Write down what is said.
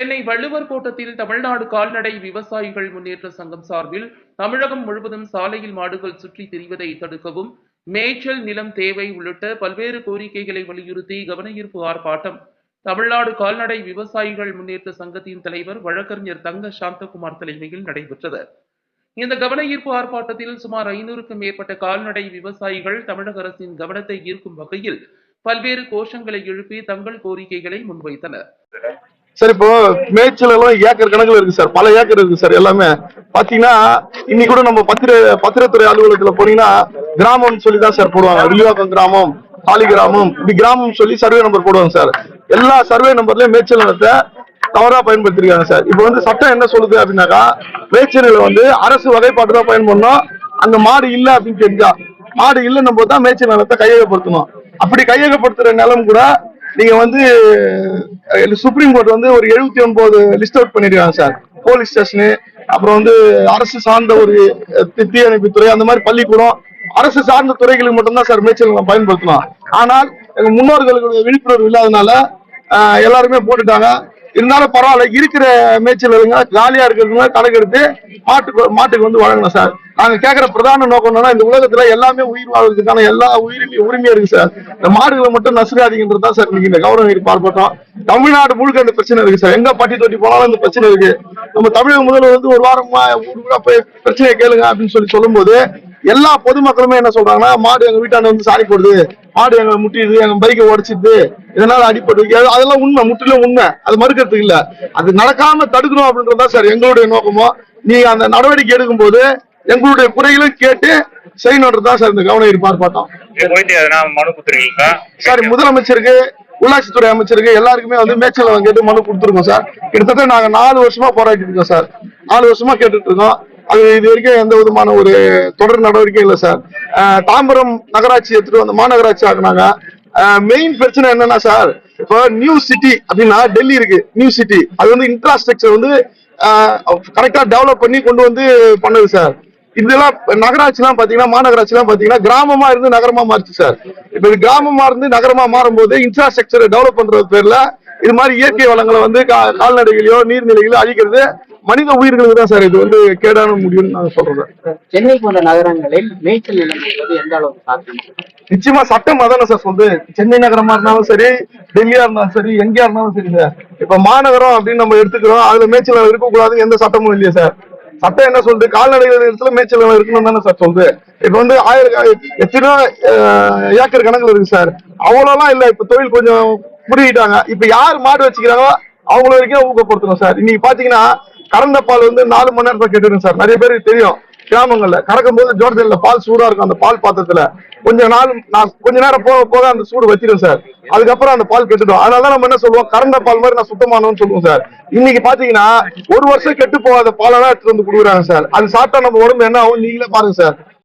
சென்னை வள்ளுவர் கோட்டத்தில் தமிழ்நாடு கால்நடை விவசாயிகள் முன்னேற்ற சங்கம் சார்பில் தமிழகம் முழுவதும் சாலையில் மாடுகள் சுற்றி திரிவதை தடுக்கவும் மேய்ச்சல் நிலம் தேவை உள்ளிட்ட பல்வேறு கோரிக்கைகளை வலியுறுத்தி கவனஈர்ப்பு ஆர்ப்பாட்டம். தமிழ்நாடு கால்நடை விவசாயிகள் முன்னேற்ற சங்கத்தின் தலைவர் வழக்கறிஞர் தங்க சாந்தகுமார் தலைமையில் நடைபெற்றது. இந்த கவனஈர்ப்பு ஆர்ப்பாட்டத்தில் சுமார் ஐநூறுக்கும் மேற்பட்ட கால்நடை விவசாயிகள் தமிழக அரசின் கவனத்தை ஈர்க்கும் வகையில் பல்வேறு கோஷங்களை எழுப்பி தங்கள் கோரிக்கைகளை முன்வைத்தனர். சார் இப்போ மேய்ச்சல் எல்லாம் ஏக்கர் கணக்குல இருக்கு சார். பல ஏக்கர் இருக்கு சார் எல்லாமே. பாத்தீங்கன்னா இன்னைக்கு கூட நம்ம பத்திர பத்திரத்துறை அலுவலகத்துல போனீங்கன்னா கிராமம்னு சொல்லி தான் சார் போடுவாங்க. வில்லிவாக்கம் கிராமம் காலி கிராமம் இப்படி கிராமம் சொல்லி சர்வே நம்பர் போடுவாங்க சார். எல்லா சர்வே நம்பர்லயும் மேய்ச்சல் நிலத்தை தவறா பயன்படுத்திருக்காங்க சார். இப்போ வந்து சட்டம் என்ன சொல்லுது அப்படின்னாக்கா மேய்ச்சல் வந்து அரசு வகைப்பாட்டு தான் பயன்படணும் அந்த மாடு இல்ல அப்படின்னு தெரிஞ்சா மாடு இல்லைன்னும் போது தான் மேய்ச்சல் நிலத்தை கையகப்படுத்தணும். அப்படி கையகப்படுத்துற நிலம் கூட நீங்க வந்து சுப்ரீம் கோர்ட் வந்து ஒரு எழுபத்தி ஒன்பது லிஸ்ட் அவுட் பண்ணிருக்காங்க சார் போலீஸ் ஸ்டேஷனு அப்புறம் வந்து அரசு சார்ந்த ஒரு அஹ், தி- தீயணைப்புத்துறை அந்த மாதிரி பள்ளிக்கூடம் அரசு சார்ந்த துறைகளுக்கு மட்டும்தான் சார் மேய்ச்சல் நிலம் பயன்படுத்தணும் ஆனால் எங்க முன்னோர்களுடைய விழிப்புணர்வு இல்லாதனால எல்லாருமே போட்டுட்டாங்க. இருந்தாலும் பரவாயில்ல இருக்கிற மேய்ச்சல் காலியா இருக்கிறதுங்க கணக்கெடுத்து மாட்டுக்கு மாட்டுக்கு வந்து வழங்கணும் சார். நாங்க கேட்கிற பிரதான நோக்கம் என்னன்னா இந்த உலகத்துல எல்லாமே உயிர் வாழ்றதுக்கான எல்லா உயிரினி உரிமையும் இருக்கு சார். இந்த மாடுகளை மட்டும் நசுக்காதீங்கன்றது தான் சார் இன்னைக்கு இந்த கௌரவ நீர் பார்ப்பட்டோம் தமிழ்நாடு முழுக்க இந்த பிரச்சனை இருக்கு சார். எங்க பட்டி தொட்டி போனாலும் இந்த பிரச்சனை இருக்கு. நம்ம தமிழக முதல்வர் வந்து ஒரு வாரமா ஊருக்குள்ள போய் பிரச்சனையை கேளுங்க அப்படின்னு சொல்லி சொல்லும்போது எல்லா பொதுமக்களுமே என்ன சொல்றாங்கன்னா மாடு எங்க வீட்டாண்ட வந்து சாணி போடுது. மாடு எங்களை முட்டிடுது எங்க பைக்கை உடைச்சிடுது. இதனால அடிப்பட்டு அதெல்லாம் உண்மை முற்றிலும் உண்மை. அது மறுக்கிறதுக்கு இல்ல. அது நடக்காம தடுக்கணும் அப்படின்றதா சார் எங்களுடைய நோக்கமோ. நீங்க அந்த நடவடிக்கை எடுக்கும்போது எங்களுடைய குறைகளும் கேட்டு செய்யணுன்றதுதான் சார் இந்த கவன ஈர்ப்பு ஆர்ப்பாட்டம். இது குறித்து எதனா மனு கொடுத்துருக்கீங்களா சார் முதலமைச்சருக்கு உள்ளாட்சித்துறை அமைச்சருக்கு எல்லாருக்குமே வந்து மேய்ச்சல் நிலம் கேட்டு மனு கொடுத்துருக்கோம் சார். கிட்டத்தட்ட நாங்க நாலு வருஷமா போராடிட்டு இருக்கோம் சார். நாலு வருஷமா கேட்டுட்டு இருக்கோம். அது இது வரைக்கும் எந்த விதமான ஒரு தொடர் நடவடிக்கை இல்லை சார். தாம்பரம் நகராட்சி எடுத்துட்டு வந்து மாநகராட்சி ஆக்குனாங்க. மெயின் பிரச்சனை என்னன்னா சார் இப்போ நியூ சிட்டி அப்படின்னா டெல்லி இருக்கு நியூ சிட்டி அது வந்து இன்ஃப்ராஸ்ட்ரக்சர் வந்து கரெக்டா டெவலப் பண்ணி கொண்டு வந்து பண்ணுது சார் இதெல்லாம் நகராட்சி எல்லாம் பாத்தீங்கன்னா மாநகராட்சி எல்லாம் பாத்தீங்கன்னா கிராமமா இருந்து நகரமா மாறுச்சு சார் இப்ப கிராமமா இருந்து நகரமா மாறும்போது இன்ஃப்ராஸ்ட்ரக்சரை டெவலப் பண்றது பேர்ல இது மாதிரி இயற்கை வளங்களை வந்து கால்நடைகளையோ நீர்நிலைகளையோ அழிக்கிறது மனித உயிர்களுக்கு தான் சார் இது வந்து கேடான முடியும்னு நான் சொல்றேன். சென்னை போன்ற நகரங்களில் மேய்ச்சல் நிலம் எந்த அளவுக்கு சாத்தியம்? நிச்சயமா சட்டம் அதானே சார் சொல்லுது சென்னை நகரமா இருந்தாலும் சரி டெல்லியா இருந்தாலும் சரி எங்கேயா இருந்தாலும் சரி சார். இப்ப மாநகரம் அப்படின்னு நம்ம எடுத்துக்கிறோம் அதுல மேய்ச்சல் நிலம் இருக்கக்கூடாதுன்னு எந்த சட்டமும் இல்லையா சார். சட்டம் என்ன சொல்லுது? கால்நடைகள் இடத்துல மேய்ச்சல் இருக்கணும் தானே சார் சொல்லுது. இப்ப வந்து ஆயிரம் எத்தனையோ ஏக்கர் கணக்குல இருக்கு சார். அவ்வளோலாம் இல்ல. இப்ப தொழில் கொஞ்சம் புரியிட்டாங்க இப்ப யார் மாடு வச்சுக்கிறாங்களோ அவங்கள வரைக்கும் ஊக்கப்படுத்தணும் சார். இன்னைக்கு பாத்தீங்கன்னா கறந்த பால் வந்து நாலு மணி நேரத்துல கெட்டுடும் சார். நிறைய பேருக்கு தெரியும் கிராமங்கள்ல. கறக்கும் போது ஜோர்ஜன்ல பால் சூடா இருக்கும் அந்த பால் பாத்திரத்துல. கொஞ்ச நாள் நான் கொஞ்ச நேரம் போக போக அந்த சூடு வச்சிடும் சார். அதுக்கப்புறம் அந்த பால் கெட்டுடும். அதனாலதான் நம்ம என்ன சொல்லுவோம்? கறந்த பால் மாதிரி நான் சுத்தமானவன்னு சொல்லுவோம் சார். இன்னைக்கு பாத்தீங்கன்னா ஒரு வருஷம் கெட்டு போகாத பாலெல்லாம் எடுத்துட்டு வந்து கொடுக்குறாங்க சார். அது சாப்பிட்டா நம்ம உடம்பு என்ன ஆகும்? நீங்களே பாருங்க சார்.